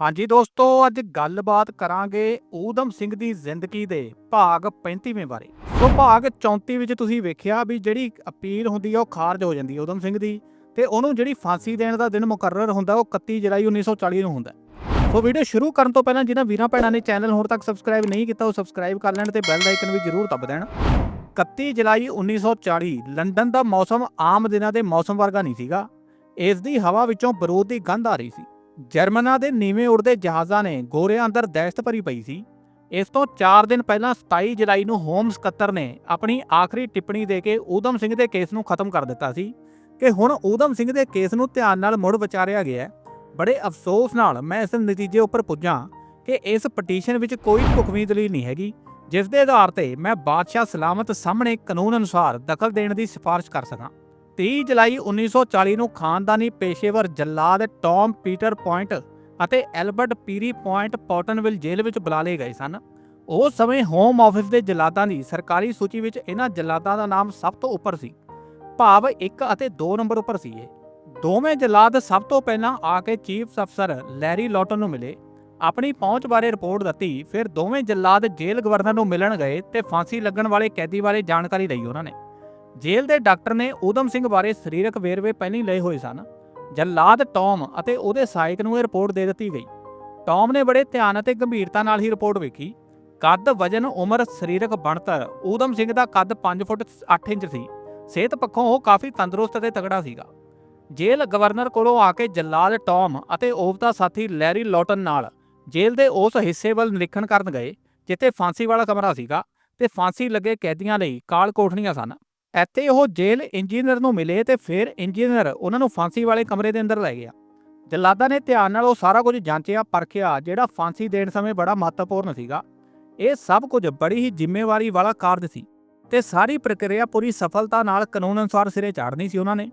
ਹਾਂਜੀ ਦੋਸਤੋ, ਅੱਜ ਗੱਲਬਾਤ ਕਰਾਂਗੇ ਊਧਮ ਸਿੰਘ ਦੀ ਜ਼ਿੰਦਗੀ ਦੇ ਭਾਗ 35ਵੇਂ ਬਾਰੇ। ਸੋ ਭਾਗ 34 ਵਿੱਚ ਤੁਸੀਂ ਵੇਖਿਆ ਵੀ ਜਿਹੜੀ ਅਪੀਲ ਹੁੰਦੀ ਆ ਉਹ ਖਾਰਜ ਹੋ ਜਾਂਦੀ ਹੈ ਊਧਮ ਸਿੰਘ ਦੀ ਤੇ ਉਹਨੂੰ ਜਿਹੜੀ ਫਾਂਸੀ ਦੇਣ ਦਾ ਦਿਨ ਮੁਕਰਰ ਹੁੰਦਾ ਉਹ 31 ਜੁਲਾਈ 1940 ਨੂੰ ਹੁੰਦਾ। ਸੋ ਵੀਡੀਓ ਸ਼ੁਰੂ ਕਰਨ ਤੋਂ ਪਹਿਲਾਂ ਜਿਹਨਾਂ ਵੀਰਾਂ ਭੈਣਾਂ ਨੇ ਚੈਨਲ ਹੁਣ ਤੱਕ ਸਬਸਕ੍ਰਾਈਬ ਨਹੀਂ ਕੀਤਾ ਉਹ ਸਬਸਕ੍ਰਾਈਬ ਕਰ ਲੈਣ ਤੇ ਬੈਲ ਆਈਕਨ ਵੀ ਜ਼ਰੂਰ ਦਬ ਦੇਣ। 31 ਜੁਲਾਈ 1940 ਲੰਡਨ ਦਾ ਮੌਸਮ ਆਮ ਦਿਨਾਂ ਦੇ ਮੌਸਮ ਵਰਗਾ ਨਹੀਂ ਸੀਗਾ। ਇਸ ਦੀ ਹਵਾ ਵਿੱਚੋਂ ਬਰੂਦ ਦੀ ਗੰਧ ਆ ਰਹੀ ਸੀ। ਜਰਮਨਾਂ ਦੇ ਨੀਵੇਂ ਉੜਦੇ ਜਹਾਜ਼ਾਂ ਨੇ ਗੋਰਿਆਂ ਅੰਦਰ ਦਹਿਸ਼ਤ ਭਰੀ ਪਈ ਸੀ। ਇਸ ਤੋਂ 4 ਦਿਨ ਪਹਿਲਾਂ 27 ਜੁਲਾਈ ਨੂੰ ਹੋਮ ਸਕੱਤਰ ਨੇ ਆਪਣੀ ਆਖਰੀ ਟਿੱਪਣੀ ਦੇ ਕੇ ਊਧਮ ਸਿੰਘ ਦੇ ਕੇਸ ਨੂੰ ਖਤਮ ਕਰ ਦਿੱਤਾ ਸੀ ਕਿ ਹੁਣ ਊਧਮ ਸਿੰਘ ਦੇ ਕੇਸ ਨੂੰ ਧਿਆਨ ਨਾਲ ਮੁੜ ਵਿਚਾਰਿਆ ਗਿਆ ਬੜੇ ਅਫਸੋਸ ਨਾਲ ਮੈਂ ਇਸ ਨਤੀਜੇ ਉੱਪਰ ਪੁੱਜਾ ਕਿ ਇਸ ਪਟੀਸ਼ਨ ਵਿੱਚ ਕੋਈ ਢੁਕਵੀਂ ਦਲੀਲ ਨਹੀਂ ਹੈਗੀ, ਜਿਸ ਦੇ ਆਧਾਰ ਤੇ ਮੈਂ ਬਾਦਸ਼ਾਹ ਸਲਾਮਤ ਸਾਹਮਣੇ ਕਾਨੂੰਨ ਅਨੁਸਾਰ ਦਖਲ ਦੇਣ ਦੀ ਸਿਫਾਰਿਸ਼ ਕਰ ਸਕਾਂ। 30 ਜੁਲਾਈ 1940 ਨੂੰ ਖਾਨਦਾਨੀ ਪੇਸ਼ੇਵਰ ਜੱਲਾਦ ਟੌਮ ਪੀਟਰ ਪੁਆਇੰਟ ਅਤੇ ਐਲਬਰਟ ਪੀਰੀ ਪੁਆਇੰਟ ਪੌਟਨਵਿਲ ਜੇਲ੍ਹ ਵਿੱਚ ਬੁਲਾ ਲਏ ਗਏ ਸਨ। ਉਸ ਸਮੇਂ ਹੋਮ ਆਫਿਸ ਦੇ ਜਲਾਦਾਂ ਦੀ ਸਰਕਾਰੀ ਸੂਚੀ ਵਿੱਚ ਇਹਨਾਂ ਜਲਾਦਾਂ ਦਾ ਨਾਮ ਸਭ ਤੋਂ ਉੱਪਰ ਸੀ। ਭਾਵ 1 ਅਤੇ 2 ਨੰਬਰ ਉੱਪਰ ਸੀ ਇਹ। ਦੋਵੇਂ ਜਲਾਦ ਸਭ ਤੋਂ ਪਹਿਲਾਂ ਆ ਕੇ ਚੀਫ ਅਫਸਰ ਲੈਰੀ ਲੋਟਨ ਨੂੰ ਮਿਲੇ। ਆਪਣੀ ਪਹੁੰਚ ਬਾਰੇ ਰਿਪੋਰਟ ਦਿੱਤੀ, ਫਿਰ ਦੋਵੇਂ ਜਲਾਦ ਜੇਲ੍ਹ ਗਵਰਨਰ ਨੂੰ ਮਿਲਣ ਗਏ ਤੇ ਫਾਂਸੀ ਲੱਗਣ ਵਾਲੇ ਕੈਦੀ ਬਾਰੇ ਜਾਣਕਾਰੀ ਲਈ ਉਹਨਾਂ ਨੇ। ਜੇਲ੍ਹ ਦੇ ਡਾਕਟਰ ਨੇ ਊਧਮ ਸਿੰਘ ਬਾਰੇ ਸਰੀਰਕ ਵੇਰਵੇ ਪਹਿਲਾਂ ਹੀ ਲਏ ਹੋਏ ਸਨ। ਜੱਲਾਦ ਟੌਮ ਅਤੇ ਉਹਦੇ ਸਹਾਇਕ ਨੂੰ ਇਹ ਰਿਪੋਰਟ ਦੇ ਦਿੱਤੀ ਗਈ। ਟੌਮ ਨੇ ਬੜੇ ਧਿਆਨ ਅਤੇ ਗੰਭੀਰਤਾ ਨਾਲ ਹੀ ਰਿਪੋਰਟ ਵੇਖੀ। ਕੱਦ ਵਜਨ ਉਮਰ ਸਰੀਰਕ ਬਣਤਰ ਊਧਮ ਸਿੰਘ ਦਾ ਕੱਦ 5 ਫੁੱਟ 8 ਇੰਚ ਸੀ। ਸਿਹਤ ਪੱਖੋਂ ਉਹ ਕਾਫੀ ਤੰਦਰੁਸਤ ਅਤੇ ਤਗੜਾ ਸੀਗਾ। ਜੇਲ੍ਹ ਗਵਰਨਰ ਕੋਲੋਂ ਆ ਕੇ ਜੱਲਾਦ ਟੌਮ ਅਤੇ ਉਸ ਸਾਥੀ ਲੈਰੀ ਲੌਟਨ ਨਾਲ ਜੇਲ੍ਹ ਦੇ ਉਸ ਹਿੱਸੇ ਵੱਲ ਨਿਰੀਖਣ ਕਰਨ ਗਏ, ਜਿੱਥੇ ਫਾਂਸੀ ਵਾਲਾ ਕਮਰਾ ਸੀਗਾ ਤੇ ਫਾਂਸੀ ਲੱਗੇ ਕੈਦੀਆਂ ਲਈ ਕਾਲ ਕੋਠੜੀਆਂ ਸਨ। ਇੱਥੇ ਉਹ ਜੇਲ੍ਹ ਇੰਜੀਨੀਅਰ ਨੂੰ ਮਿਲੇ ਤੇ ਫਿਰ ਇੰਜੀਨੀਅਰ ਉਹਨਾਂ ਨੂੰ ਫਾਂਸੀ ਵਾਲੇ ਕਮਰੇ ਦੇ ਅੰਦਰ ਲੈ ਗਿਆ। ਜੱਲਾਦਾਂ ਨੇ ਧਿਆਨ ਨਾਲ ਉਹ ਸਾਰਾ ਕੁਝ ਜਾਂਚਿਆ, ਪਰਖਿਆ, ਜਿਹੜਾ ਫਾਂਸੀ ਦੇਣ ਸਮੇਂ ਬੜਾ ਮਹੱਤਵਪੂਰਨ ਸੀਗਾ। ਇਹ ਸਭ ਕੁਝ ਬੜੀ ਹੀ ਜ਼ਿੰਮੇਵਾਰੀ ਵਾਲਾ ਕਾਰਜ ਸੀ ਤੇ ਸਾਰੀ ਪ੍ਰਕਿਰਿਆ ਪੂਰੀ ਸਫਲਤਾ ਨਾਲ ਕਾਨੂੰਨ ਅਨੁਸਾਰ ਸਿਰੇ ਚਾੜਨੀ ਸੀ ਉਹਨਾਂ ਨੇ।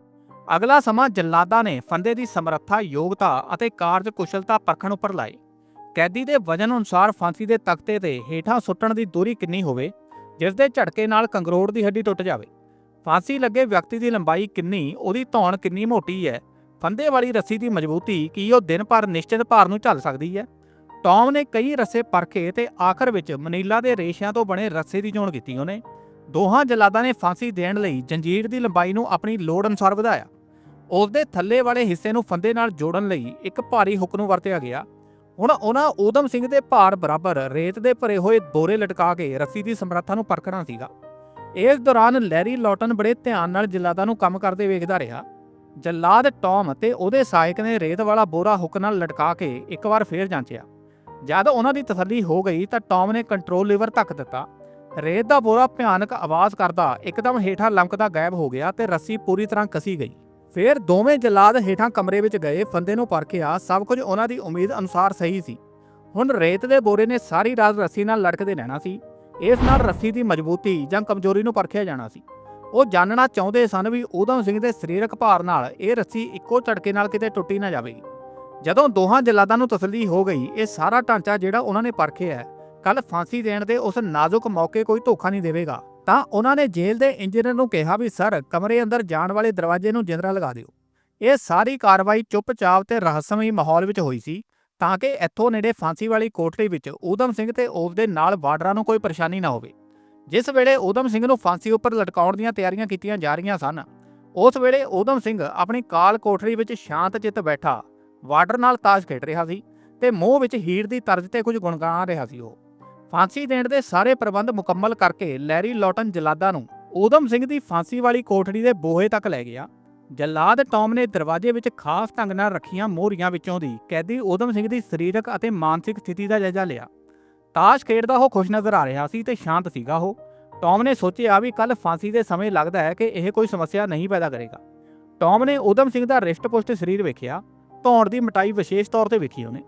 ਅਗਲਾ ਸਮਾਂ ਜੱਲਾਦਾਂ ਨੇ ਫੰਦੇ ਦੀ ਸਮਰੱਥਾ, ਯੋਗਤਾ ਅਤੇ ਕਾਰਜ ਕੁਸ਼ਲਤਾ ਪਰਖਣ ਉੱਪਰ ਲਾਏ। ਕੈਦੀ ਦੇ ਵਜਨ ਅਨੁਸਾਰ ਫਾਂਸੀ ਦੇ ਤਖਤੇ ਤੇ ਹੇਠਾਂ ਸੁੱਟਣ ਦੀ ਦੂਰੀ ਕਿੰਨੀ ਹੋਵੇ, ਜਿਸ ਦੇ ਝਟਕੇ ਨਾਲ ਕੰਗਰੋੜ ਦੀ ਹੱਡੀ ਟੁੱਟ ਜਾਵੇ। ਫਾਂਸੀ ਲੱਗੇ ਵਿਅਕਤੀ ਦੀ ਲੰਬਾਈ ਕਿੰਨੀ, ਉਹਦੀ ਧੌਣ ਕਿੰਨੀ ਮੋਟੀ ਹੈ? ਫੰਦੇ ਵਾਲੀ ਰੱਸੀ ਦੀ ਮਜ਼ਬੂਤੀ ਕੀ ਉਹ ਦਿਨ ਭਰ ਨਿਸ਼ਚਿਤ ਭਾਰ ਨੂੰ ਝੱਲ ਸਕਦੀ ਹੈ? ਟੌਮ ਨੇ ਕਈ ਰੱਸੇ ਪਰਖੇ ਤੇ ਆਖਰ ਵਿੱਚ ਮਨੀਲਾ ਦੇ ਰੇਸ਼ਿਆਂ ਤੋਂ ਬਣੇ ਰੱਸੇ ਦੀ ਚੋਣ ਕੀਤੀ ਉਹਨੇ। ਦੋਹਾਂ ਜਲਾਦਾਂ ਨੇ ਫਾਂਸੀ ਦੇਣ ਲਈ ਜੰਜੀਰ ਦੀ ਲੰਬਾਈ ਨੂੰ ਆਪਣੀ ਲੋੜ ਅਨੁਸਾਰ ਵਧਾਇਆ। ਉਸ ਦੇ ਥੱਲੇ ਵਾਲੇ ਹਿੱਸੇ ਨੂੰ ਫੰਦੇ ਨਾਲ ਜੋੜਨ ਲਈ ਇੱਕ ਭਾਰੀ ਹੁੱਕ ਨੂੰ ਵਰਤਿਆ ਗਿਆ। ਹੁਣ ਉਹਨਾਂ ਊਧਮ ਸਿੰਘ ਦੇ ਭਾਰ ਬਰਾਬਰ ਰੇਤ ਦੇ ਭਰੇ ਹੋਏ ਬੋਰੇ ਲਟਕਾ ਕੇ ਰੱਸੀ ਦੀ ਸਮਰੱਥਾ ਨੂੰ ਪਰਖਣਾ ਸੀਗਾ। ਇਸ ਦੌਰਾਨ ਲੈਰੀ ਲੌਟਨ ਬੜੇ ਧਿਆਨ ਨਾਲ ਜਲਾਦਾਂ ਨੂੰ ਕੰਮ ਕਰਦੇ ਵੇਖਦਾ ਰਿਹਾ। ਜਲਾਦ ਟੌਮ ਅਤੇ ਉਹਦੇ ਸਹਾਇਕ ਨੇ ਰੇਤ ਵਾਲਾ ਬੋਰਾ ਹੁੱਕ ਨਾਲ ਲਟਕਾ ਕੇ ਇੱਕ ਵਾਰ ਫੇਰ ਜਾਂਚਿਆ। ਜਦ ਉਹਨਾਂ ਦੀ ਤਸੱਲੀ ਹੋ ਗਈ ਤਾਂ ਟੌਮ ਨੇ ਕੰਟਰੋਲ ਲੀਵਰ ਧੱਕ ਦਿੱਤਾ। ਰੇਤ ਦਾ ਬੋਰਾ ਭਿਆਨਕ ਆਵਾਜ਼ ਕਰਦਾ ਇੱਕਦਮ ਹੇਠਾਂ ਲਮਕਦਾ ਗਾਇਬ ਹੋ ਗਿਆ ਤੇ ਰੱਸੀ ਪੂਰੀ ਤਰ੍ਹਾਂ ਕਸੀ ਗਈ। ਫਿਰ ਦੋਵੇਂ ਜਲਾਦ ਹੇਠਾਂ ਕਮਰੇ ਵਿੱਚ ਗਏ, ਫੰਦੇ ਨੂੰ ਪਰਖਿਆ ਸਭ ਕੁਝ ਉਹਨਾਂ ਦੀ ਉਮੀਦ ਅਨੁਸਾਰ ਸਹੀ ਸੀ। ਹੁਣ ਰੇਤ ਦੇ ਬੋਰੇ ਨੇ ਸਾਰੀ ਰਾਤ ਰੱਸੀ ਨਾਲ ਲਟਕਦੇ ਰਹਿਣਾ ਸੀ। ਇਸ ਨਾਲ ਰੱਸੀ ਦੀ ਮਜ਼ਬੂਤੀ ਜਾਂ ਕਮਜ਼ੋਰੀ ਨੂੰ ਪਰਖਿਆ ਜਾਣਾ ਸੀ। ਉਹ ਜਾਣਨਾ ਚਾਹੁੰਦੇ ਸਨ ਵੀ ਊਧਮ ਸਿੰਘ ਦੇ ਸਰੀਰਕ ਭਾਰ ਨਾਲ ਇਹ ਰੱਸੀ ਇੱਕੋ ਝਟਕੇ ਨਾਲ ਕਿਤੇ ਟੁੱਟੀ ਨਾ ਜਾਵੇਗੀ। ਜਦੋਂ ਦੋਹਾਂ ਜਲਾਦਾਂ ਨੂੰ ਤਸੱਲੀ ਹੋ ਗਈ, ਇਹ ਸਾਰਾ ਢਾਂਚਾ ਜਿਹੜਾ ਉਹਨਾਂ ਨੇ ਪਰਖਿਆ ਹੈ ਕੱਲ ਫਾਂਸੀ ਦੇਣ ਦੇ ਉਸ ਨਾਜ਼ੁਕ ਮੌਕੇ ਕੋਈ ਧੋਖਾ ਨਹੀਂ ਦੇਵੇਗਾ। ਤਾਂ ਉਹਨਾਂ ਨੇ ਜੇਲ੍ਹ ਦੇ ਇੰਜੀਨੀਅਰ ਨੂੰ ਕਿਹਾ ਵੀ, ਸਰ, ਕਮਰੇ ਅੰਦਰ ਜਾਣ ਵਾਲੇ ਦਰਵਾਜ਼ੇ ਨੂੰ ਜਿੰਦਰਾ ਲਗਾ ਦਿਓ। ਇਹ ਸਾਰੀ ਕਾਰਵਾਈ ਚੁੱਪਚਾਪ ਤੇ ਰਹੱਸਮਈ ਮਾਹੌਲ ਵਿੱਚ ਹੋਈ ਸੀ। ਤਾਂ ਕਿ ਇੱਥੋਂ ਨੇੜੇ ਫਾਂਸੀ ਵਾਲੀ ਕੋਠੜੀ ਵਿੱਚ ਊਧਮ ਸਿੰਘ ਤੇ ਉਸ ਦੇ ਨਾਲ ਵਾਰਡਰਾਂ ਨੂੰ ਕੋਈ ਪਰੇਸ਼ਾਨੀ ਨਾ ਹੋਵੇ। ਜਿਸ ਵੇਲੇ ਊਧਮ ਸਿੰਘ ਨੂੰ ਫਾਂਸੀ ਉੱਪਰ ਲਟਕਾਉਣ ਦੀਆਂ ਤਿਆਰੀਆਂ ਕੀਤੀਆਂ ਜਾ ਰਹੀਆਂ ਸਨ ਉਸ ਵੇਲੇ ਊਧਮ ਸਿੰਘ ਆਪਣੀ ਕਾਲ ਕੋਠੜੀ ਵਿੱਚ ਸ਼ਾਂਤ ਚਿੱਤ ਬੈਠਾ ਵਾਰਡਰ ਨਾਲ ਤਾਸ਼ ਖੇਡ ਰਿਹਾ ਸੀ ਤੇ ਮੂੰਹ ਵਿੱਚ ਹੀਰ ਦੀ ਤਰਜ਼ ਤੇ ਕੁਝ ਗੁਣਗੁਣਾ ਰਿਹਾ ਸੀ ਉਹ। ਫਾਂਸੀ ਦੇਣ ਦੇ ਸਾਰੇ ਪ੍ਰਬੰਧ ਮੁਕੰਮਲ ਕਰਕੇ ਲੈਰੀ ਲੌਟਨ ਜਲਾਦਾਂ ਨੂੰ ਊਧਮ ਸਿੰਘ ਦੀ ਫਾਂਸੀ ਵਾਲੀ ਕੋਠੜੀ ਦੇ ਬੋਹੇ ਤੱਕ ਲੈ ਗਿਆ ਜਲਾਦ ਟੌਮ ਨੇ ਦਰਵਾਜ਼ੇ ਵਿੱਚ ਖਾਸ ਢੰਗ ਨਾਲ ਰੱਖੀਆਂ ਮੋਹਰੀਆਂ ਵਿੱਚੋਂ ਦੀ ਕੈਦੀ ਊਧਮ ਸਿੰਘ ਦੀ ਸਰੀਰਕ ਅਤੇ ਮਾਨਸਿਕ ਸਥਿਤੀ ਦਾ ਜਾਇਜ਼ਾ ਲਿਆ। ਤਾਸ਼ ਖੇਡਦਾ ਉਹ ਖੁਸ਼ ਨਜ਼ਰ ਆ ਰਿਹਾ ਸੀ ਤੇ ਸ਼ਾਂਤ ਸੀਗਾ ਉਹ। ਟੌਮ ਨੇ ਸੋਚਿਆ ਵੀ ਕੱਲ ਫਾਂਸੀ ਦੇ ਸਮੇਂ ਲੱਗਦਾ ਹੈ ਕਿ ਇਹ ਕੋਈ ਸਮੱਸਿਆ ਨਹੀਂ ਪੈਦਾ ਕਰੇਗਾ। ਟੌਮ ਨੇ ਊਧਮ ਸਿੰਘ ਦਾ ਰਿਸ਼ਟ-ਪੁਸ਼ਟ ਸਰੀਰ ਵੇਖਿਆ, ਧੌਣ ਦੀ ਮਟਾਈ ਵਿਸ਼ੇਸ਼ ਤੌਰ ਤੇ ਵੇਖੀ ਉਹਨੇ।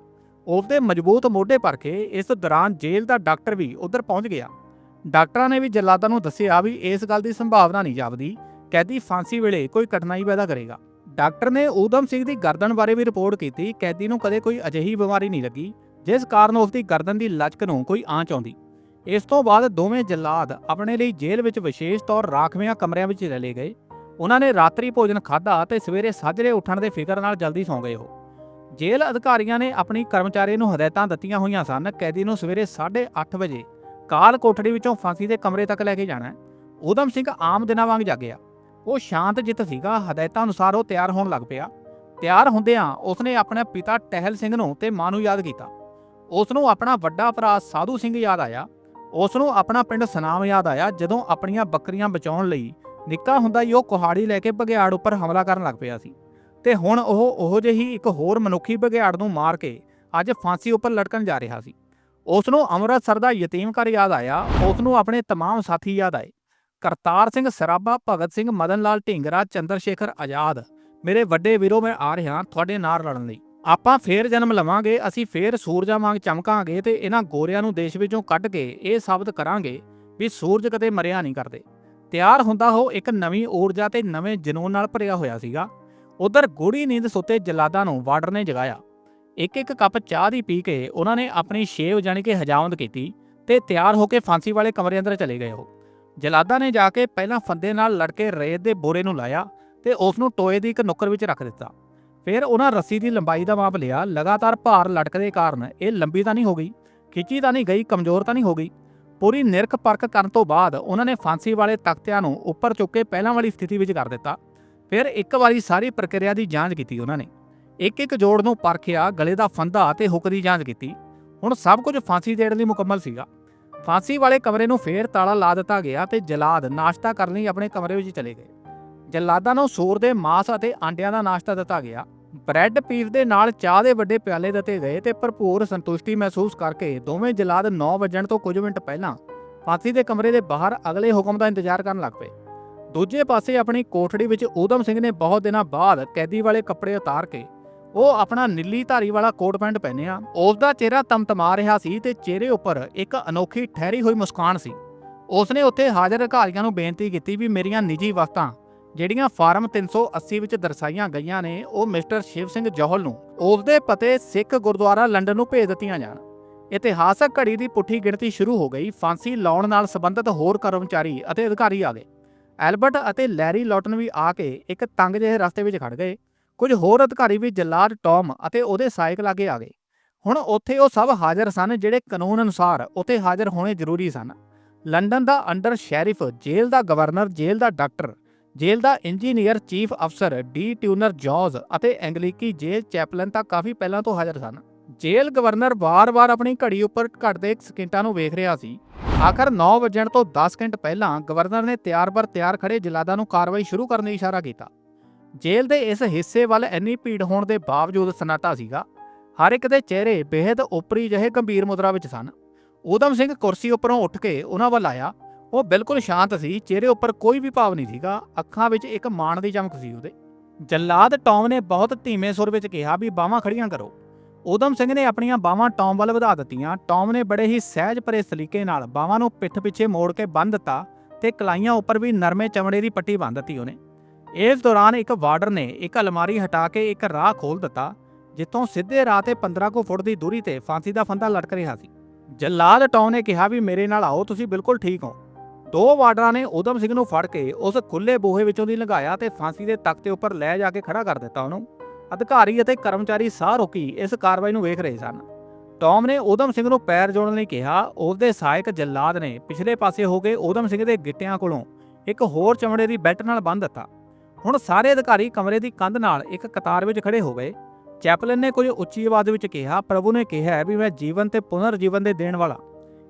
ਉਸ ਮਜ਼ਬੂਤ ਮੋਢੇ ਪਰਖੇ ਇਸ ਦੌਰਾਨ ਜੇਲ੍ਹ ਦਾ ਡਾਕਟਰ ਵੀ ਉਧਰ ਪਹੁੰਚ ਗਿਆ। ਡਾਕਟਰਾਂ ਨੇ ਵੀ ਜੱਲਾਦਾਂ ਨੂੰ ਦੱਸਿਆ ਵੀ ਇਸ ਗੱਲ ਦੀ ਸੰਭਾਵਨਾ ਨਹੀਂ ਜਾਪਦੀ। ਕੈਦੀ ਫਾਂਸੀ ਵੇਲੇ ਕੋਈ ਕਠਿਨਾਈ ਪੈਦਾ ਕਰੇਗਾ। ਡਾਕਟਰ ਨੇ ਊਧਮ ਸਿੰਘ ਦੀ ਗਰਦਨ ਬਾਰੇ ਵੀ ਰਿਪੋਰਟ ਕੀਤੀ, ਕੈਦੀ ਨੂੰ ਕਦੇ ਕੋਈ ਅਜਿਹੀ ਬਿਮਾਰੀ ਨਹੀਂ ਲੱਗੀ, ਜਿਸ ਕਾਰਨ ਉਸ ਦੀ ਗਰਦਨ ਦੀ ਲਚਕ ਨੂੰ ਕੋਈ ਆਂਚ ਆਉਂਦੀ। ਇਸ ਤੋਂ ਬਾਅਦ ਦੋਵੇਂ ਜਲਾਦ ਆਪਣੇ ਲਈ ਜੇਲ੍ਹ ਵਿੱਚ ਵਿਸ਼ੇਸ਼ ਤੌਰ ਰਾਖਵਿਆਂ ਕਮਰਿਆਂ ਵਿੱਚ ਚਲੇ ਗਏ। ਉਹਨਾਂ ਨੇ ਰਾਤਰੀ ਭੋਜਨ ਖਾਧਾ ਤੇ ਸਵੇਰੇ ਸਾਜਰੇ ਉੱਠਣ ਦੇ ਫਿਕਰ ਨਾਲ ਜਲਦੀ ਸੌਂ ਗਏ ਉਹ। ਜੇਲ੍ਹ ਅਧਿਕਾਰੀਆਂ ਨੇ ਆਪਣੀ ਕਰਮਚਾਰੀ ਨੂੰ ਹਦਾਇਤਾਂ ਦਿੱਤੀਆਂ ਹੋਈਆਂ ਸਨ, ਕੈਦੀ ਨੂੰ ਸਵੇਰੇ 8:30 ਵਜੇ ਕਾਲ ਕੋਠੜੀ ਵਿੱਚੋਂ ਫਾਂਸੀ ਦੇ ਕਮਰੇ ਤੱਕ ਲੈ ਕੇ ਜਾਣਾ ਹੈ। ਊਧਮ ਸਿੰਘ ਆਮ ਦਿਨਾਂ ਵਾਂਗ ਜਾਗਿਆ। ਉਹ ਸ਼ਾਂਤ ਜਿੱਤ ਸੀਗਾ ਹਦਾਇਤਾਂ ਅਨੁਸਾਰ ਉਹ ਤਿਆਰ ਹੋਣ ਲੱਗ ਪਿਆ ਤਿਆਰ ਹੁੰਦਿਆਂ ਉਸਨੇ ਆਪਣੇ ਪਿਤਾ ਟਹਿਲ ਸਿੰਘ ਨੂੰ ਤੇ ਮਾਂ ਨੂੰ ਯਾਦ ਕੀਤਾ ਉਸ ਨੂੰ ਆਪਣਾ ਵੱਡਾ ਭਰਾ ਸਾਧੂ ਸਿੰਘ ਯਾਦ ਆਇਆ ਉਸ ਨੂੰ ਆਪਣਾ ਪਿੰਡ ਸਨਾਮ ਯਾਦ ਆਇਆ ਜਦੋਂ ਆਪਣੀਆਂ ਬੱਕਰੀਆਂ ਬਚਾਉਣ ਲਈ ਨਿੱਕਾ ਹੁੰਦਾ ਹੀ ਉਹ ਕੁਹਾੜੀ ਲੈ ਕੇ ਬਘਿਆੜ ਉੱਪਰ ਹਮਲਾ ਕਰਨ ਲੱਗ ਪਿਆ ਸੀ ਤੇ ਹੁਣ ਉਹ ਉਹੋ ਜਿਹੀ ਇੱਕ ਹੋਰ ਮਨੁੱਖੀ ਬਘਿਆੜ ਨੂੰ ਮਾਰ ਕੇ ਅੱਜ ਫਾਂਸੀ ਉੱਪਰ ਲਟਕਣ ਜਾ ਰਿਹਾ ਸੀ ਉਸ ਨੂੰ ਅੰਮ੍ਰਿਤਸਰ ਦਾ ਯਤੀਮ ਘਰ ਯਾਦ ਆਇਆ ਉਸ ਨੂੰ ਆਪਣੇ तमाम ਸਾਥੀ ਯਾਦ ਆਏ ਕਰਤਾਰ ਸਿੰਘ ਸਰਾਭਾ, ਭਗਤ ਸਿੰਘ ਮਦਨ ਲਾਲ ਢੀਂਗਰਾ ਚੰਦਰ ਸ਼ੇਖਰ ਆਜ਼ਾਦ। ਮੇਰੇ ਵੱਡੇ ਵੀਰੋ, ਮੈਂ ਆ ਰਿਹਾ ਤੁਹਾਡੇ ਨਾਲ ਲੜਨ ਲਈ। ਆਪਾਂ ਫੇਰ ਜਨਮ ਲਵਾਂਗੇ, ਅਸੀਂ ਫੇਰ ਸੂਰਜਾਂ ਵਾਂਗ ਚਮਕਾਂਗੇ ਤੇ ਇਹਨਾਂ ਗੋਰਿਆਂ ਨੂੰ ਦੇਸ਼ ਵਿੱਚੋਂ ਕੱਢ ਕੇ ਇਹ ਸਾਬਤ ਕਰਾਂਗੇ ਵੀ ਸੂਰਜ ਕਦੇ ਮਰਿਆ ਨਹੀਂ ਕਰਦੇ। ਤਿਆਰ ਹੁੰਦਾ ਹੋ ਇੱਕ ਨਵੀਂ ਊਰਜਾ ਤੇ ਨਵੇਂ ਜਨੂਨ ਨਾਲ ਭਰਿਆ ਹੋਇਆ ਸੀਗਾ। ਉਧਰ ਗੂੜੀ ਨੀਂਦ ਸੁੱਤੇ ਜਲਾਦਾਂ ਨੂੰ ਵਾਰਡਰ ਨੇ ਜਗਾਇਆ। ਇੱਕ ਇੱਕ ਕੱਪ ਚਾਹ ਦੀ ਪੀ ਕੇ ਉਹਨਾਂ ਨੇ ਆਪਣੀ ਸ਼ੇਵ ਜਾਣੀ ਕਿ ਹਜਾਮਤ ਕੀਤੀ ਤੇ ਤਿਆਰ ਹੋ ਕੇ ਫਾਂਸੀ ਵਾਲੇ ਕਮਰੇ ਅੰਦਰ ਚਲੇ ਗਏ ਉਹ। ਜਲਾਦਾਂ ਨੇ ਜਾ ਕੇ ਪਹਿਲਾਂ ਫੰਦੇ ਨਾਲ ਲੜਕੇ ਰੇਤ ਦੇ ਬੋਰੇ ਨੂੰ ਲਾਇਆ ਤੇ ਉਸ ਨੂੰ ਟੋਏ ਦੀ ਇੱਕ ਨੁੱਕਰ ਵਿੱਚ ਰੱਖ ਦਿੱਤਾ। ਫਿਰ ਉਹਨਾਂ ਰੱਸੀ ਦੀ ਲੰਬਾਈ ਦਾ ਮਾਪ ਲਿਆ। ਲਗਾਤਾਰ ਭਾਰ ਲਟਕਦੇ ਕਾਰਨ ਇਹ ਲੰਬੀ ਤਾਂ ਨਹੀਂ ਹੋ ਗਈ, ਖਿੱਚੀ ਤਾਂ ਨਹੀਂ ਗਈ, ਕਮਜ਼ੋਰ ਤਾਂ ਨਹੀਂ ਹੋ ਗਈ। ਪੂਰੀ ਨਿਰਖ ਪਰਖ ਕਰਨ ਤੋਂ ਬਾਅਦ ਉਹਨਾਂ ਨੇ ਫਾਂਸੀ ਵਾਲੇ ਤਖਤਿਆਂ ਨੂੰ ਉੱਪਰ ਚੁੱਕ ਕੇ ਪਹਿਲਾਂ ਵਾਲੀ ਸਥਿਤੀ ਵਿੱਚ ਕਰ ਦਿੱਤਾ। ਫਿਰ ਇੱਕ ਵਾਰੀ ਸਾਰੀ ਪ੍ਰਕਿਰਿਆ ਦੀ ਜਾਂਚ ਕੀਤੀ ਉਹਨਾਂ ਨੇ। ਇੱਕ ਇੱਕ ਜੋੜ ਨੂੰ ਪਰਖਿਆ, ਗਲੇ ਦਾ ਫੰਦਾ ਤੇ ਹੁੱਕ ਦੀ ਜਾਂਚ ਕੀਤੀ। ਹੁਣ ਸਭ ਕੁਝ ਫਾਂਸੀ ਦੇਣ ਲਈ ਮੁਕੰਮਲ ਸੀਗਾ। ਫਾਂਸੀ ਵਾਲੇ ਕਮਰੇ ਨੂੰ ਫੇਰ ਤਾਲਾ ਲਾ ਦਿੱਤਾ ਗਿਆ ਤੇ ਜਲਾਦ ਨਾਸ਼ਤਾ ਕਰਨ ਲਈ ਆਪਣੇ ਕਮਰੇ ਵਿੱਚ ਚਲੇ ਗਏ। ਜਲਾਦਾਂ ਨੂੰ ਸੂਰ ਦੇ ਮਾਸ ਅਤੇ ਆਂਡਿਆਂ ਦਾ ਨਾਸ਼ਤਾ ਦਿੱਤਾ ਗਿਆ। ਬ੍ਰੈਡ ਪੀਸ ਦੇ ਨਾਲ ਚਾਹ ਦੇ ਵੱਡੇ ਪਿਆਲੇ ਦਿੱਤੇ ਗਏ ਤੇ ਭਰਪੂਰ ਸੰਤੁਸ਼ਟੀ ਮਹਿਸੂਸ ਕਰਕੇ ਦੋਵੇਂ ਜਲਾਦ 9 ਵਜਣ ਤੋਂ ਕੁਝ ਮਿੰਟ ਪਹਿਲਾਂ ਫਾਂਸੀ ਦੇ ਕਮਰੇ ਦੇ ਬਾਹਰ ਅਗਲੇ ਹੁਕਮ ਦਾ ਇੰਤਜ਼ਾਰ ਕਰਨ ਲੱਗ ਪਏ। ਦੂਜੇ ਪਾਸੇ ਆਪਣੀ ਕੋਠੜੀ ਵਿੱਚ ਊਧਮ ਸਿੰਘ ਨੇ ਬਹੁਤ ਦਿਨਾਂ ਬਾਅਦ ਕੈਦੀ ਵਾਲੇ ਕੱਪੜੇ ਉਤਾਰ ਕੇ ਉਹ ਆਪਣਾ ਨੀਲੀ ਧਾਰੀ ਵਾਲਾ ਕੋਟ ਪੈਂਟ ਪਹਿਨਿਆ ਉਸ ਦਾ ਚਿਹਰਾ ਤਮਤਮਾ ਰਿਹਾ ਸੀ ਤੇ ਚਿਹਰੇ ਉੱਪਰ ਇੱਕ ਅਨੋਖੀ ਠਹਿਰੀ ਹੋਈ ਮੁਸਕਾਨ ਸੀ। ਉਸਨੇ ਉੱਥੇ ਹਾਜ਼ਰ ਅਧਿਕਾਰੀਆਂ ਨੂੰ ਬੇਨਤੀ ਕੀਤੀ ਵੀ ਮੇਰੀਆਂ ਨਿੱਜੀ ਵਸਤਾਂ ਜਿਹੜੀਆਂ ਫਾਰਮ 380 ਵਿੱਚ ਦਰਸਾਈਆਂ ਗਈਆਂ ਨੇ, ਉਹ ਮਿਸਟਰ ਸ਼ਿਵ ਸਿੰਘ ਜੋਹਲ ਨੂੰ ਉਸ ਦੇ ਪਤੇ ਸਿੱਖ ਗੁਰਦੁਆਰਾ ਲੰਡਨ ਨੂੰ ਭੇਜ ਦਿੱਤੀਆਂ ਜਾਣ। ਇਤਿਹਾਸਕ ਘੜੀ ਦੀ ਪੁੱਠੀ ਗਿਣਤੀ ਸ਼ੁਰੂ ਹੋ ਗਈ, ਫਾਂਸੀ ਲਾਉਣ ਨਾਲ ਸੰਬੰਧਿਤ ਹੋਰ ਕਰਮਚਾਰੀ ਅਤੇ ਅਧਿਕਾਰੀ ਆ ਗਏ। ਐਲਬਰਟ ਅਤੇ ਲੈਰੀ ਲੌਟਨ ਵੀ ਆ ਕੇ ਇੱਕ ਤੰਗ ਜਿਹੇ ਰਸਤੇ ਵਿੱਚ ਖੜ ਗਏ। ਕੁਝ ਹੋਰ ਅਧਿਕਾਰੀ ਵੀ ਜਲਾਦ, ਟੌਮ ਅਤੇ ਉਹਦੇ ਸਹਾਇਕ ਲਾਗੇ ਆ ਗਏ। ਹੁਣ ਉੱਥੇ ਉਹ ਸਭ ਹਾਜ਼ਰ ਸਨ ਜਿਹੜੇ ਕਾਨੂੰਨ ਅਨੁਸਾਰ ਉੱਥੇ ਹਾਜ਼ਰ ਹੋਣੇ ਜ਼ਰੂਰੀ ਸਨ। ਲੰਡਨ ਦਾ ਅੰਡਰ ਸ਼ੈਰਿਫ, ਜੇਲ੍ਹ ਦਾ ਗਵਰਨਰ, ਜੇਲ੍ਹ ਦਾ ਡਾਕਟਰ, ਜੇਲ੍ਹ ਦਾ ਇੰਜੀਨੀਅਰ, ਚੀਫ ਅਫਸਰ, ਡੀ ਟਿਊਨਰ ਜੌਜ਼ ਅਤੇ ਐਂਗਲਿਕੀ ਜੇਲ੍ਹ ਚੈਪਲਨ ਤਾਂ ਕਾਫੀ ਪਹਿਲਾਂ ਤੋਂ ਹਾਜ਼ਰ ਸਨ। ਜੇਲ੍ਹ ਗਵਰਨਰ ਵਾਰ-ਵਾਰ ਆਪਣੀ ਘੜੀ ਉੱਪਰ ਘਟਦੇ ਸਕਿੰਟਾਂ ਨੂੰ ਵੇਖ ਰਿਹਾ ਸੀ। ਆਖਰ 9 ਵਜਣ ਤੋਂ 10 ਘੰਟ ਪਹਿਲਾਂ ਗਵਰਨਰ ਨੇ ਤਿਆਰ-ਬਰ ਤਿਆਰ ਖੜੇ ਜਲਾਦਾਂ ਨੂੰ ਕਾਰਵਾਈ ਸ਼ੁਰੂ ਕਰਨ ਦੀ ਇਸ਼ਾਰਾ ਕੀਤਾ। ਜੇਲ੍ਹ ਦੇ ਇਸ ਹਿੱਸੇ ਵੱਲ ਇੰਨੀ ਭੀੜ ਹੋਣ ਦੇ ਬਾਵਜੂਦ ਸਨਾਟਾ ਸੀਗਾ। ਹਰ ਇੱਕ ਦੇ ਚਿਹਰੇ ਬੇहद ਉਪਰੀ ਜਿਹੇ ਗੰਭੀਰ ਮੁਦਰਾ ਵਿੱਚ ਸਨ। ਊਧਮ ਸਿੰਘ ਕੁਰਸੀ ਉੱਪਰੋਂ ਉੱਠ ਕੇ ਉਹਨਾਂ ਵੱਲ ਆਇਆ। ਉਹ ਬਿਲਕੁਲ ਸ਼ਾਂਤ ਸੀ, ਚਿਹਰੇ ਉੱਪਰ ਕੋਈ ਵੀ ਭਾਵ ਨਹੀਂ ਸੀਗਾ। ਅੱਖਾਂ ਵਿੱਚ ਇੱਕ ਮਾਣ ਦੀ ਚਮਕ ਸੀ ਉਹਦੇ। ਜੱਲਾਦ ਟੌਮ ਨੇ ਬਹੁਤ ਧੀਮੇ ਸੁਰ ਵਿੱਚ ਕਿਹਾ ਵੀ ਬਾਹਾਂ ਖੜੀਆਂ ਕਰੋ। ਊਧਮ ਸਿੰਘ ਨੇ ਆਪਣੀਆਂ ਬਾਹਾਂ ਟੌਮ ਵੱਲ ਵਧਾ ਦਿੱਤੀਆਂ। ਟੌਮ ਨੇ ਬੜੇ ਹੀ ਸਹਿਜ ਭਰੇ ਸਲੀਕੇ ਨਾਲ ਬਾਹਾਂ ਨੂੰ ਪਿੱਠ ਪਿੱਛੇ ਮੋੜ ਕੇ ਬੰਨ੍ਹ ਦਿੱਤਾ ਤੇ ਕਲਾਈਆਂ ਉੱਪਰ ਵੀ ਨਰਮੇ ਚਮੜੇ ਦੀ ਪੱਟੀ ਬੰਨ੍ਹ ਦਿੱਤੀ ਉਹਨੇ। ਇਸ ਦੌਰਾਨ ਇੱਕ ਵਾਰਡਰ ਨੇ ਇੱਕ ਅਲਮਾਰੀ ਹਟਾ ਕੇ ਇੱਕ ਰਾਹ ਖੋਲ ਦਿੱਤਾ, ਜਿੱਥੋਂ ਸਿੱਧੇ ਰਾਹ ਤੇ 15 ਕੁ ਫੁੱਟ ਦੀ ਦੂਰੀ ਤੇ ਫਾਂਸੀ ਦਾ ਫੰਦਾ ਲਟਕ ਰਿਹਾ ਸੀ। ਜੱਲਾਦ ਟੌਮ ਨੇ ਕਿਹਾ ਵੀ ਮੇਰੇ ਨਾਲ ਆਓ, ਤੁਸੀਂ ਬਿਲਕੁਲ ਠੀਕ ਹੋ। ਦੋ ਵਾਰਡਰਾਂ ਨੇ ਊਧਮ ਸਿੰਘ ਨੂੰ ਫੜ ਕੇ ਉਸ ਖੁੱਲੇ ਬੋਹੇ ਵਿੱਚੋਂ ਦੀ ਲੰਘਾਇਆ ਤੇ ਫਾਂਸੀ ਦੇ ਤਖਤੇ ਉੱਪਰ ਲੈ ਜਾ ਕੇ ਖੜਾ ਕਰ ਦਿੱਤਾ ਉਹਨੂੰ। ਅਧਿਕਾਰੀ ਅਤੇ ਕਰਮਚਾਰੀ ਸਾਹ ਰੁਕੀ ਇਸ ਕਾਰਵਾਈ ਨੂੰ ਵੇਖ ਰਹੇ ਸਨ। ਟੌਮ ਨੇ ਊਧਮ ਸਿੰਘ ਨੂੰ ਪੈਰ ਜੋੜਨ ਲਈ ਕਿਹਾ, ਉਸ ਦੇ ਸਹਾਇਕ ਜੱਲਾਦ ਨੇ ਪਿਛਲੇ ਪਾਸੇ ਹੋ ਕੇ ਊਧਮ ਸਿੰਘ ਦੇ ਗਿੱਟਿਆਂ ਕੋਲੋਂ ਇੱਕ ਹੋਰ ਚਮੜੇ ਦੀ ਬੈਲਟ ਨਾਲ ਬੰਨ੍ਹ ਦਿੱਤਾ। ਹੁਣ ਸਾਰੇ ਅਧਿਕਾਰੀ ਕਮਰੇ ਦੀ ਕੰਧ ਨਾਲ ਇੱਕ ਕਤਾਰ ਵਿੱਚ ਖੜੇ ਹੋ ਗਏ। ਚੈਪਲਨ ਨੇ ਕੁਝ ਉੱਚੀ ਆਵਾਜ਼ ਵਿੱਚ ਕਿਹਾ, ਪ੍ਰਭੂ ਨੇ ਕਿਹਾ ਵੀ ਮੈਂ ਜੀਵਨ ਤੇ ਪੁਨਰ ਜੀਵਨ ਦੇ ਦੇਣ ਵਾਲਾ।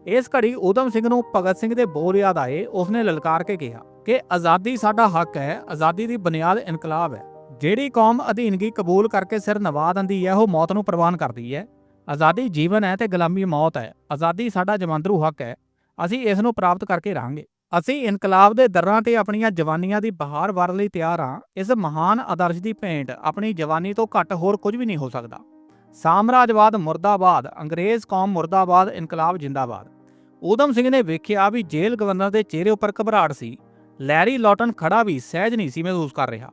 ਇਸ ਘੜੀ ਊਧਮ ਸਿੰਘ ਨੂੰ ਭਗਤ ਸਿੰਘ ਦੇ ਬੋਲ ਯਾਦ ਆਏ, ਉਸਨੇ ਲਲਕਾਰ ਕੇ ਕਿਹਾ, ਕਿ ਆਜ਼ਾਦੀ ਸਾਡਾ ਹੱਕ ਹੈ, ਆਜ਼ਾਦੀ ਦੀ ਬੁਨਿਆਦ ਇਨਕਲਾਬ ਹੈ। ਜਿਹੜੀ ਕੌਮ ਅਧੀਨਗੀ ਕਬੂਲ ਕਰਕੇ ਸਿਰ ਨਵਾ ਦਿੰਦੀ ਹੈ, ਉਹ ਮੌਤ ਨੂੰ ਪ੍ਰਵਾਨ ਕਰਦੀ ਹੈ। ਆਜ਼ਾਦੀ ਜੀਵਨ ਹੈ ਤੇ ਗੁਲਾਮੀ ਮੌਤ ਹੈ। ਆਜ਼ਾਦੀ ਸਾਡਾ ਜਮਾਂਦਰੂ ਹੱਕ ਹੈ। ਅਸੀਂ ਇਸ ਨੂੰ ਪ੍ਰਾਪਤ ਕਰਕੇ ਰਹਾਂਗੇ। ਅਸੀਂ ਇਨਕਲਾਬ ਦੇ ਦਰਾਂ ਤੇ ਆਪਣੀਆਂ ਜਵਾਨੀਆਂ ਦੀ ਬਹਾਰ ਵਰ ਲਈ ਤਿਆਰ ਹਾਂ। ਇਸ ਮਹਾਨ ਆਦਰਸ਼ ਦੀ ਭੇਂਟ ਆਪਣੀ ਜਵਾਨੀ ਤੋਂ ਘੱਟ ਹੋਰ ਕੁਝ ਵੀ ਨਹੀਂ ਹੋ ਸਕਦਾ। ਸਾਮਰਾਜਵਾਦ ਮੁਰਦਾਬਾਦ, ਅੰਗਰੇਜ਼ ਕੌਮ ਮੁਰਦਾਬਾਦ, ਇਨਕਲਾਬ ਜਿੰਦਾਬਾਦ। ਊਧਮ ਸਿੰਘ ਨੇ ਵੇਖਿਆ ਵੀ ਜੇਲ੍ਹ ਗਵਰਨਰ ਦੇ ਚਿਹਰੇ ਉੱਪਰ ਘਬਰਾਹਟ ਸੀ। ਲੈਰੀ ਲੌਟਨ ਖੜਾ ਵੀ ਸਹਿਜ ਨਹੀਂ ਸੀ ਮਹਿਸੂਸ ਕਰ ਰਿਹਾ।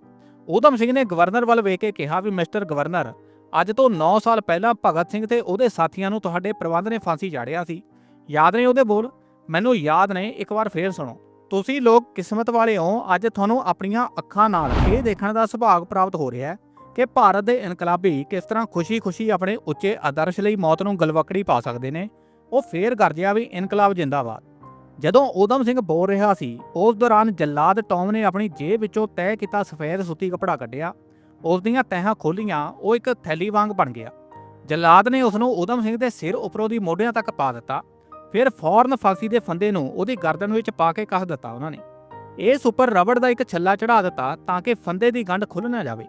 ਊਧਮ ਸਿੰਘ ਨੇ ਗਵਰਨਰ ਵੱਲ ਵੇਖ ਕੇ ਕਿਹਾ ਵੀ, ਮਿਸਟਰ ਗਵਰਨਰ, ਅੱਜ ਤੋਂ 9 ਸਾਲ ਪਹਿਲਾਂ ਭਗਤ ਸਿੰਘ ਤੇ ਉਹਦੇ ਸਾਥੀਆਂ ਨੂੰ ਤੁਹਾਡੇ ਪ੍ਰਬੰਧ ਨੇ ਫਾਂਸੀ ਚਾੜਿਆ ਸੀ। ਯਾਦ ਨਹੀਂ ਉਹਦੇ ਬੋਲ? ਮੈਨੂੰ ਯਾਦ ਨੇ, ਇੱਕ ਵਾਰ ਫੇਰ ਸੁਣੋ। ਤੁਸੀਂ ਲੋਕ ਕਿਸਮਤ ਵਾਲੇ ਹੋ, ਅੱਜ ਤੁਹਾਨੂੰ ਆਪਣੀਆਂ ਅੱਖਾਂ ਨਾਲ ਇਹ ਦੇਖਣ ਦਾ ਸੁਭਾਗ ਪ੍ਰਾਪਤ ਹੋ ਰਿਹਾ ਹੈ ਕਿ ਭਾਰਤ ਦੇ ਇਨਕਲਾਬੀ ਕਿਸ ਤਰ੍ਹਾਂ ਖੁਸ਼ੀ-ਖੁਸ਼ੀ ਆਪਣੇ ਉੱਚੇ ਆਦਰਸ਼ ਲਈ ਮੌਤ ਨੂੰ ਗਲਵਕੜੀ ਪਾ ਸਕਦੇ ਨੇ, ਉਹ ਫੇਰ ਗਰਜਿਆ ਵੀ ਇਨਕਲਾਬ ਜਿੰਦਾਬਾਦ। ਜਦੋਂ ਊਧਮ ਸਿੰਘ ਬੋਲ ਰਿਹਾ ਸੀ, ਉਸ ਦੌਰਾਨ ਜੱਲਾਦ ਟੌਮ ਨੇ ਆਪਣੀ ਜੇਬ ਵਿੱਚੋਂ ਤੈਅ ਕੀਤਾ ਸਫੈਦ ਸੁੱਤੀ ਕਪੜਾ ਕੱਢਿਆ। ਉਸ ਦੀਆਂ ਤਹਿਾਂ ਖੋਲੀਆਂ, ਉਹ ਇੱਕ ਥੈਲੀ ਵਾਂਗ ਬਣ ਗਿਆ। ਜੱਲਾਦ ਨੇ ਉਸ ਨੂੰ ਊਧਮ ਸਿੰਘ ਦੇ ਸਿਰ ਉੱਪਰੋਂ ਦੀ ਮੋਢਿਆਂ ਤੱਕ ਪਾ ਦਿੱਤਾ। ਫਿਰ ਫੌਰਨ ਫਾਂਸੀ ਦੇ ਫੰਦੇ ਨੂੰ ਉਹਦੀ ਗਰਦਨ ਵਿੱਚ ਪਾ ਕੇ ਕੱਸ ਦਿੱਤਾ ਉਹਨਾਂ ਨੇ। ਇਸ ਉੱਪਰ ਰਬੜ ਦਾ ਇੱਕ ਛੱਲਾ ਚੜਾ ਦਿੱਤਾ ਤਾਂ ਕਿ ਫੰਦੇ ਦੀ ਗੰਢ ਖੁੱਲ ਨਾ ਜਾਵੇ।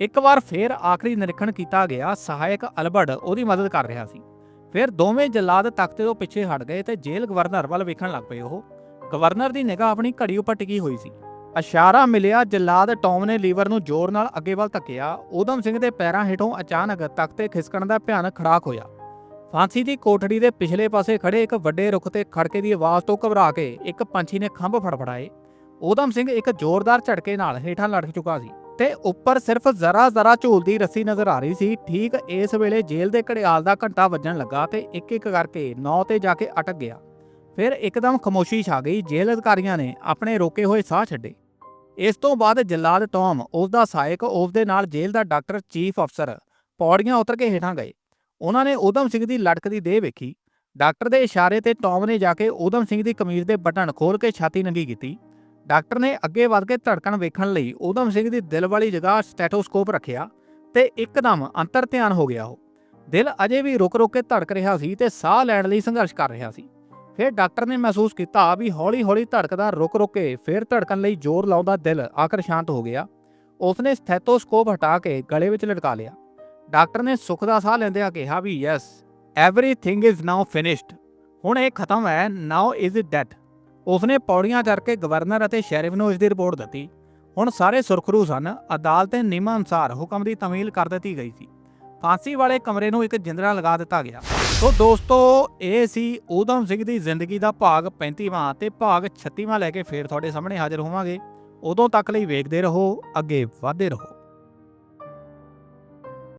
ਇੱਕ ਵਾਰ ਫੇਰ ਆਖਰੀ ਨਿਰੀਖਣ ਕੀਤਾ ਗਿਆ, ਸਹਾਇਕ ਅਲਬਰਟ ਉਹਦੀ ਮਦਦ ਕਰ ਰਿਹਾ ਸੀ। ਫਿਰ ਦੋਵੇਂ ਜਲਾਦ ਤਖਤੇ ਤੋਂ ਪਿੱਛੇ ਹਟ ਗਏ ਤੇ ਜੇਲ੍ਹ ਗਵਰਨਰ ਵੱਲ ਵੇਖਣ ਲੱਗ ਪਏ ਉਹ। ਗਵਰਨਰ ਦੀ ਨਿਗਾਹ ਆਪਣੀ ਘੜੀ ਉੱਪਰ ਟਿਕੀ ਹੋਈ ਸੀ। ਇਸ਼ਾਰਾ ਮਿਲਿਆ, ਜਲਾਦ ਟੌਮ ਨੇ ਲੀਵਰ ਨੂੰ ਜ਼ੋਰ ਨਾਲ ਅੱਗੇ ਵੱਲ ਧੱਕਿਆ। ਊਧਮ ਸਿੰਘ ਦੇ ਪੈਰਾਂ ਹੇਠੋਂ ਅਚਾਨਕ ਤਖਤੇ ਖਿਸਕਣ ਦਾ ਭਿਆਨਕ ਖੜਾਕ ਹੋਇਆ। ਫਾਂਸੀ ਦੀ ਕੋਠੜੀ ਦੇ ਪਿਛਲੇ ਪਾਸੇ ਖੜੇ ਇੱਕ ਵੱਡੇ ਰੁੱਖ ਤੇ ਖੜਕੇ ਦੀ ਆਵਾਜ਼ ਤੋਂ ਘਬਰਾ ਕੇ ਇੱਕ ਪੰਛੀ ਨੇ ਖੰਭ ਫੜਫੜਾਏ ਊਧਮ ਸਿੰਘ ਇੱਕ ਜ਼ੋਰਦਾਰ ਝਟਕੇ ਨਾਲ ਹੇਠਾਂ ਲਟਕ ਚੁੱਕਾ ਸੀ ਤੇ ਉੱਪਰ ਸਿਰਫ ਜ਼ਰਾ ਜ਼ਰਾ ਝੂਲਦੀ ਰੱਸੀ ਨਜ਼ਰ ਆ ਰਹੀ ਸੀ। ਠੀਕ ਇਸ ਵੇਲੇ ਜੇਲ੍ਹ ਦੇ ਘੜਿਆਲ ਦਾ ਘੰਟਾ ਵੱਜਣ ਲੱਗਾ ਤੇ ਇੱਕ ਇੱਕ ਕਰਕੇ ਨੌ ਤੇ ਜਾ ਕੇ ਅਟਕ ਗਿਆ। ਫਿਰ ਇੱਕਦਮ ਖਮੋਸ਼ੀ ਛਾ ਗਈ। ਜੇਲ੍ਹ ਅਧਿਕਾਰੀਆਂ ਨੇ ਆਪਣੇ ਰੋਕੇ ਹੋਏ ਸਾਹ ਛੱਡੇ। ਇਸ ਤੋਂ ਬਾਅਦ ਜਲਾਦ ਟੌਮ, ਉਸ ਦਾ ਸਹਾਇਕ, ਉਸ ਦੇ ਨਾਲ ਜੇਲ੍ਹ ਦਾ ਡਾਕਟਰ, ਚੀਫ ਅਫਸਰ ਪੌੜੀਆਂ ਉਤਰ ਕੇ ਹੇਠਾਂ ਗਏ। ਉਹਨਾਂ ਨੇ ਊਧਮ ਸਿੰਘ ਦੀ ਲਟਕਦੀ ਦੇਹ ਵੇਖੀ। ਡਾਕਟਰ ਦੇ ਇਸ਼ਾਰੇ ਤੇ ਟੌਮ ਨੇ ਜਾ ਕੇ ਊਧਮ ਸਿੰਘ ਦੀ ਕਮੀਜ਼ ਦੇ ਬਟਨ ਖੋਲ ਕੇ ਛਾਤੀ ਨੰਗੀ ਕੀਤੀ। ਡਾਕਟਰ ਨੇ ਅੱਗੇ ਵੱਧ ਕੇ ਧੜਕਣ ਵੇਖਣ ਲਈ ਊਧਮ ਸਿੰਘ ਦੀ ਦਿਲ ਵਾਲੀ ਜਗ੍ਹਾ ਸਟੈਟੋਸਕੋਪ ਰੱਖਿਆ ਤੇ ਇੱਕਦਮ ਅੰਤਰ ਧਿਆਨ ਹੋ ਗਿਆ ਉਹ। ਦਿਲ ਅਜੇ ਵੀ ਰੁਕ-ਰੁਕ ਕੇ ਧੜਕ ਰਿਹਾ ਸੀ ਤੇ ਸਾਹ ਲੈਣ ਲਈ ਸੰਘਰਸ਼ ਕਰ ਰਿਹਾ ਸੀ। ਫਿਰ ਡਾਕਟਰ ਨੇ ਮਹਿਸੂਸ ਕੀਤਾ ਵੀ ਹੌਲੀ-ਹੌਲੀ ਧੜਕਦਾ ਰੁਕ-ਰੁਕ ਕੇ ਫਿਰ ਧੜਕਣ ਲਈ ਜ਼ੋਰ ਲਾਉਂਦਾ ਦਿਲ ਆਖਰ ਸ਼ਾਂਤ ਹੋ ਗਿਆ। ਉਸਨੇ ਸਟੈਥੋਸਕੋਪ ਹਟਾ ਕੇ ਗਲੇ ਵਿੱਚ ਲਟਕਾ ਲਿਆ। ਡਾਕਟਰ ਨੇ ਸੁੱਖ ਦਾ ਸਾਹ ਲੈਂਦਿਆਂ ਕਿਹਾ ਵੀ yes everything is now finished ਹੁਣ ਇਹ ਖਤਮ ਹੈ ਨਾਓ ਇਜ਼ ਇਟ ਡੈਡ ਉਸਨੇ ਪੌੜੀਆਂ ਚੜ੍ਹ ਕੇ ਗਵਰਨਰ ਅਤੇ ਸ਼ੈਰਿਫ ਨੂੰ ਇਸ ਦੀ ਰਿਪੋਰਟ ਦਿੱਤੀ। ਹੁਣ ਸਾਰੇ ਸੁਰਖਰੂ ਸਨ, ਅਦਾਲਤ ਦੇ ਨਿਯਮਾਂ ਅਨੁਸਾਰ ਹੁਕਮ ਦੀ ਤਮੀਲ ਕਰ ਦਿੱਤੀ ਗਈ ਸੀ। ਫਾਂਸੀ ਵਾਲੇ ਕਮਰੇ ਨੂੰ ਇੱਕ ਜਿੰਦਰਾ ਲਗਾ ਦਿੱਤਾ ਗਿਆ। ਸੋ ਦੋਸਤੋ, ਇਹ ਸੀ ਊਧਮ ਸਿੰਘ ਦੀ ਜ਼ਿੰਦਗੀ ਦਾ ਭਾਗ 35ਵਾਂ ਤੇ ਭਾਗ 36ਵਾਂ ਲੈ ਕੇ ਫੇਰ ਤੁਹਾਡੇ ਸਾਹਮਣੇ ਹਾਜ਼ਰ ਹੋਵਾਂਗੇ। ਉਦੋਂ ਤੱਕ ਲਈ ਵੇਖਦੇ ਰਹੋ, ਅੱਗੇ ਵਧਦੇ ਰਹੋ।